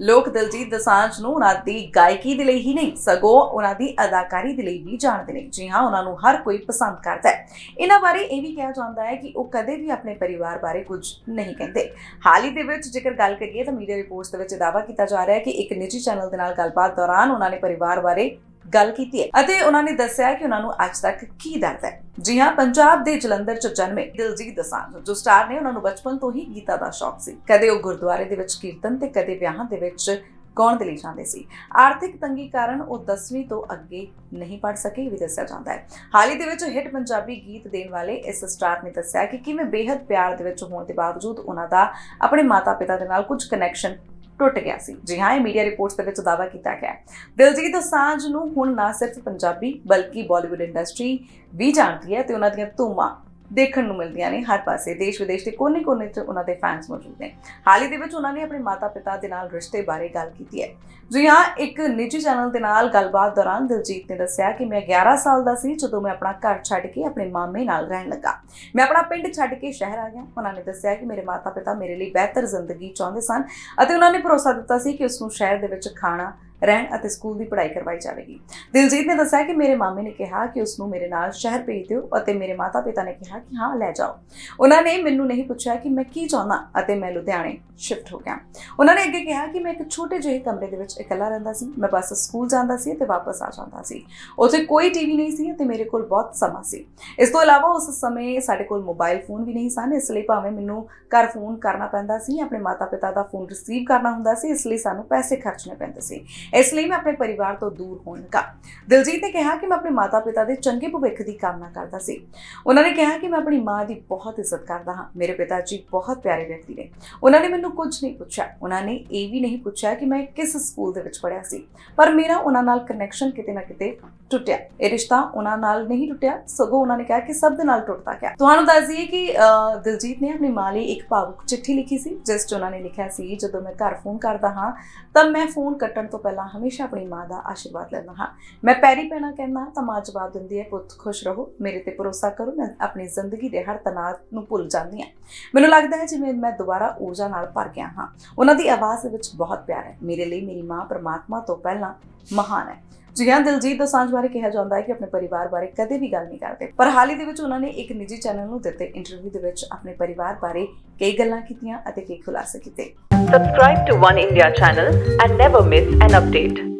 ਲੋਕ ਦਿਲਜੀਤ ਦੋਸਾਂਝ ਨੂੰ ਉਹਨਾਂ ਦੀ ਗਾਇਕੀ ਦੇ ਲਈ ਹੀ ਨਹੀਂ, ਸਗੋਂ ਉਹਨਾਂ ਦੀ ਅਦਾਕਾਰੀ ਦੇ ਲਈ ਵੀ ਜਾਣਦੇ ਨੇ। ਜੀ ਹਾਂ, ਉਹਨਾਂ ਨੂੰ ਹਰ ਕੋਈ ਪਸੰਦ ਕਰਦਾ ਹੈ। ਇਹਨਾਂ ਬਾਰੇ ਇਹ ਵੀ ਕਿਹਾ ਜਾਂਦਾ ਹੈ ਕਿ ਉਹ ਕਦੇ ਵੀ ਆਪਣੇ ਪਰਿਵਾਰ ਬਾਰੇ ਕੁਝ ਨਹੀਂ ਕਹਿੰਦੇ। ਹਾਲ ਹੀ ਦੇ ਵਿੱਚ ਜੇਕਰ ਗੱਲ ਕਰੀਏ ਤਾਂ ਮੀਡੀਆ ਰਿਪੋਰਟਸ ਦੇ ਵਿੱਚ ਦਾਅਵਾ ਕੀਤਾ ਜਾ ਰਿਹਾ ਹੈ ਕਿ ਇੱਕ ਨਿੱਜੀ ਚੈਨਲ ਦੇ ਨਾਲ ਗੱਲਬਾਤ ਦੌਰਾਨ ਉਹਨਾਂ ਨੇ ਪਰਿਵਾਰ ਬਾਰੇ ਗੱਲ ਕੀਤੀ ਹੈ। ਅਤੇ ਉਹਨਾਂ ਨੇ ਦੱਸਿਆ ਕਿ ਉਹਨਾਂ ਨੂੰ ਅੱਜ ਤੱਕ ਕੀ ਦਰਦ ਹੈ। ਜੀ ਹਾਂ, ਪੰਜਾਬ ਦੇ ਜਲੰਧਰ ਚ ਜਨਮੇ ਦਿਲਜੀਤ ਦਸਾਂਝ, ਜੋ ਸਟਾਰ ਨੇ ਉਹਨਾਂ ਨੂੰ ਬਚਪਨ ਤੋਂ ਹੀ ਗੀਤਾ ਦਾ ਸ਼ੌਕ ਸੀ। ਕਦੇ ਉਹ ਗੁਰਦੁਆਰੇ ਦੇ ਵਿੱਚ ਕੀਰਤਨ ਤੇ ਕਦੇ ਵਿਆਹਾਂ ਦੇ ਵਿੱਚ ਗਾਉਣ ਦੇ ਲਈ ਜਾਂਦੇ ਸੀ। ਆਰਥਿਕ ਤੰਗੀ ਕਾਰਨ ਉਹ 10ਵੀਂ ਤੋਂ ਅੱਗੇ ਨਹੀਂ ਪੜ ਸਕੇ ਵੀ ਦੱਸਿਆ ਜਾਂਦਾ ਹੈ। ਹਾਲ ਹੀ ਦੇ ਵਿੱਚ ਹਿੱਟ ਪੰਜਾਬੀ ਗੀਤ ਦੇਣ ਵਾਲੇ ਇਸ ਸਟਾਰ ਨੇ ਦੱਸਿਆ ਕਿ ਕਿਵੇਂ ਬੇहद ਪਿਆਰ ਦੇ ਵਿੱਚ ਹੋਣ ਦੇ ਬਾਵਜੂਦ ਉਹਨਾਂ ਦਾ ਆਪਣੇ ਮਾਤਾ-ਪਿਤਾ ਦੇ ਨਾਲ ਕੁਝ ਕਨੈਕਸ਼ਨ ਟੁੱਟ ਗਿਆ ਸੀ। ਜੀ ਹਾਂ, ਇਹ ਮੀਡੀਆ ਰਿਪੋਰਟਸ ਦੇ ਵਿੱਚ ਦਾਅਵਾ ਕੀਤਾ ਗਿਆ ਦਿਲਜੀਤ ਦੋਸਾਂਝ ਨੂੰ ਹੁਣ ਨਾ ਸਿਰਫ ਪੰਜਾਬੀ, ਬਲਕਿ ਬਾਲੀਵੁੱਡ ਇੰਡਸਟਰੀ ਵੀ ਜਾਣਦੀ ਹੈ ਤੇ ਉਹਨਾਂ ਦੀਆਂ ਧੂਮਾਂ ਦੇਖਣ ਨੂੰ ਮਿਲਦੀਆਂ ਨੇ ਹਰ ਪਾਸੇ, ਦੇਸ਼ ਵਿਦੇਸ਼ ਦੇ ਕੋਨੇ-ਕੋਨੇ 'ਚ ਉਹਨਾਂ ਦੇ ਫੈਨਸ ਮੌਜੂਦ ਨੇ। ਹਾਲ ਹੀ ਦੇ ਵਿੱਚ ਉਹਨਾਂ ਨੇ ਆਪਣੇ ਮਾਤਾ-ਪਿਤਾ ਦੇ ਨਾਲ ਰਿਸ਼ਤੇ ਬਾਰੇ ਗੱਲ ਕੀਤੀ ਹੈ। ਜੀ ਹਾਂ, ਇੱਕ ਨਿੱਜੀ ਚੈਨਲ ਦੇ ਨਾਲ ਗੱਲਬਾਤ ਦੌਰਾਨ ਦਿਲਜੀਤ ਨੇ ਦੱਸਿਆ ਕਿ ਮੈਂ 11 ਸਾਲ ਦਾ ਸੀ ਜਦੋਂ ਮੈਂ ਆਪਣਾ ਘਰ ਛੱਡ ਕੇ ਆਪਣੇ ਮਾਮੇ ਨਾਲ ਰਹਿਣ ਲੱਗਾ। ਮੈਂ ਆਪਣਾ ਪਿੰਡ ਛੱਡ ਕੇ ਸ਼ਹਿਰ ਆ ਗਿਆ। ਉਹਨਾਂ ਨੇ ਦੱਸਿਆ ਕਿ ਮੇਰੇ ਮਾਤਾ-ਪਿਤਾ ਮੇਰੇ ਲਈ ਬਿਹਤਰ ਜ਼ਿੰਦਗੀ ਚਾਹੁੰਦੇ ਸਨ ਅਤੇ ਉਹਨਾਂ ਨੇ ਭਰੋਸਾ ਦਿੱਤਾ ਸੀ ਕਿ ਉਸ ਨੂੰ ਸ਼ਹਿਰ ਦੇ ਵਿੱਚ ਖਾਣਾ ਰਹਿਣ ਅਤੇ ਸਕੂਲ ਦੀ ਪੜ੍ਹਾਈ ਕਰਵਾਈ ਜਾਵੇਗੀ। ਦਿਲਜੀਤ ਨੇ ਦੱਸਿਆ ਕਿ ਮੇਰੇ ਮਾਮੇ ਨੇ ਕਿਹਾ ਕਿ ਉਸ ਨੂੰ ਮੇਰੇ ਨਾਲ ਸ਼ਹਿਰ ਭੇਜ ਦਿਓ ਅਤੇ ਮੇਰੇ ਮਾਤਾ-ਪਿਤਾ ਨੇ ਕਿਹਾ ਕਿ ਹਾਂ, ਲੈ ਜਾਓ। ਉਹਨਾਂ ਨੇ ਮੈਨੂੰ ਨਹੀਂ ਪੁੱਛਿਆ ਕਿ ਮੈਂ ਕੀ ਚਾਹੁੰਦਾ ਅਤੇ ਮੈਂ ਲੁਧਿਆਣੇ ਸ਼ਿਫਟ ਹੋ ਗਿਆ। ਉਹਨਾਂ ਨੇ ਅੱਗੇ ਕਿਹਾ ਕਿ ਮੈਂ ਇੱਕ ਛੋਟੇ ਜਿਹੇ ਕਮਰੇ ਦੇ ਵਿੱਚ ਇਕੱਲਾ ਰਹਿੰਦਾ ਸੀ। ਮੈਂ ਬਸ ਸਕੂਲ ਜਾਂਦਾ ਸੀ ਤੇ ਵਾਪਸ ਆ ਜਾਂਦਾ ਸੀ। ਉੱਥੇ ਕੋਈ ਟੀਵੀ ਨਹੀਂ ਸੀ ਅਤੇ ਮੇਰੇ ਕੋਲ ਬਹੁਤ ਸਮਾਂ ਸੀ। ਇਸ ਤੋਂ ਇਲਾਵਾ ਉਸ ਸਮੇਂ ਸਾਡੇ ਕੋਲ ਮੋਬਾਈਲ ਫੋਨ ਵੀ ਨਹੀਂ ਸਨ, ਇਸ ਲਈ ਭਾਵੇਂ ਮੈਨੂੰ ਘਰ ਫੋਨ ਕਰਨਾ ਪੈਂਦਾ ਸੀ, ਆਪਣੇ ਮਾਤਾ-ਪਿਤਾ ਦਾ ਫੋਨ ਰਿਸੀਵ ਕਰਨਾ ਹੁੰਦਾ ਸੀ, ਇਸ ਲਈ ਸਾਨੂੰ ਪੈਸੇ ਖਰਚਣੇ ਪੈਂਦੇ ਸੀ। ਇਸ ਲਈ ਮੈਂ ਆਪਣੇ ਪਰਿਵਾਰ ਤੋਂ ਦੂਰ ਹੋਣ ਲੱਗਾ ਦਿਲਜੀਤ ਨੇ ਕਿਹਾ ਕਿ ਮੈਂ ਆਪਣੇ ਮਾਤਾ-ਪਿਤਾ ਦੇ ਚੰਗੇ ਭਵਿੱਖ ਦੀ ਕਾਮਨਾ ਕਰਦਾ ਸੀ। ਉਹਨਾਂ ਨੇ ਕਿਹਾ ਕਿ ਮੈਂ ਆਪਣੀ ਮਾਂ ਦੀ ਬਹੁਤ ਇੱਜ਼ਤ ਕਰਦਾ ਹਾਂ। ਮੇਰੇ ਪਿਤਾ ਜੀ ਬਹੁਤ ਪਿਆਰੇ ਵਿਅਕਤੀ ਨੇ। ਉਹਨਾਂ ਨੇ ਮੈਨੂੰ ਕੁਝ ਨਹੀਂ ਪੁੱਛਿਆ। ਉਹਨਾਂ ਨੇ ਇਹ ਵੀ ਨਹੀਂ ਪੁੱਛਿਆ ਕਿ ਮੈਂ ਕਿਸ ਸਕੂਲ ਦੇ ਵਿੱਚ ਪੜ੍ਹਿਆ ਸੀ। ਪਰ ਮੇਰਾ ਉਹਨਾਂ ਨਾਲ ਕਨੈਕਸ਼ਨ ਕਿਤੇ ਨਾ ਕਿਤੇ ਟੁੱਟਿਆ। ਇਹ ਰਿਸ਼ਤਾ ਉਹਨਾਂ ਨਾਲ ਨਹੀਂ ਟੁੱਟਿਆ ਸਗੋਂ ਉਹਨਾਂ ਨੇ ਕਿਹਾ ਕਿ ਸਭ ਦੇ ਨਾਲ ਟੁੱਟਦਾ ਗਿਆ ਤੁਹਾਨੂੰ ਦੱਸ ਦਈਏ ਕਿ ਅਹ, ਦਿਲਜੀਤ ਨੇ ਆਪਣੀ ਮਾਂ ਲਈ ਇੱਕ ਭਾਵੁਕ ਚਿੱਠੀ ਲਿਖੀ ਸੀ ਜਿਸ 'ਚ ਉਹਨਾਂ ਨੇ ਲਿਖਿਆ ਸੀ ਜਦੋਂ ਮੈਂ ਘਰ ਫੋਨ ਕਰਦਾ ਹਾਂ ਤਾਂ ਮੈਂ ਫੋਨ ਕੱਟਣ ਤੋਂ ਪਹਿਲਾਂ ਹਮੇਸ਼ਾ ਆਪਣੀ ਮਾਂ ਦਾ ਆਸ਼ੀਰਵਾਦ ਲੈਂਦਾ ਹਾਂ। ਮੈਂ ਪੈਰੀ ਪੈਣਾ ਕਹਿੰਦਾ ਤਾਂ ਮਾਂ ਜਵਾਬ ਦਿੰਦੀ ਹੈ ਪੁੱਤ ਖੁਸ਼ ਰਹੋ ਮੇਰੇ ਤੇ ਭਰੋਸਾ ਕਰੋ ਮੈਂ ਆਪਣੀ ਜ਼ਿੰਦਗੀ ਦੇ ਹਰ ਤਣਾਅ ਨੂੰ ਭੁੱਲ ਜਾਂਦੀ ਹਾਂ। ਮੈਨੂੰ ਲੱਗਦਾ ਹੈ ਜਿਵੇਂ ਮੈਂ ਦੁਬਾਰਾ ਊਰਜਾ ਨਾਲ ਭਰ ਗਿਆ ਹਾਂ। ਉਹਨਾਂ ਦੀ ਆਵਾਜ਼ ਵਿੱਚ ਬਹੁਤ ਪਿਆਰ ਹੈ। ਮੇਰੇ ਲਈ ਮੇਰੀ ਮਾਂ ਪਰਮਾਤਮਾ ਤੋਂ ਪਹਿਲਾਂ ਮਹਾਨ ਹੈ। ਜੀ ਹਾਂ ਦਿਲਜੀਤ ਦਸਾਂਝ ਬਾਰੇ ਕਿਹਾ ਜਾਂਦਾ ਹੈ ਕਿ ਆਪਣੇ ਪਰਿਵਾਰ ਬਾਰੇ ਕਦੇ ਵੀ ਗੱਲ ਨਹੀਂ ਕਰਦੇ ਪਰ ਹਾਲ ਹੀ ਦੇ ਵਿੱਚ ਉਹਨਾਂ ਨੇ ਇੱਕ ਨਿੱਜੀ ਚੈਨਲ ਨੂੰ ਦਿੱਤੇ ਇੰਟਰਵਿਊ ਦੇ ਵਿੱਚ ਆਪਣੇ ਪਰਿਵਾਰ ਬਾਰੇ ਕਈ ਗੱਲਾਂ ਕੀਤੀਆਂ ਅਤੇ ਕਈ ਖੁਲਾਸੇ ਕੀਤੇ Subscribe to One India channel and never miss an update.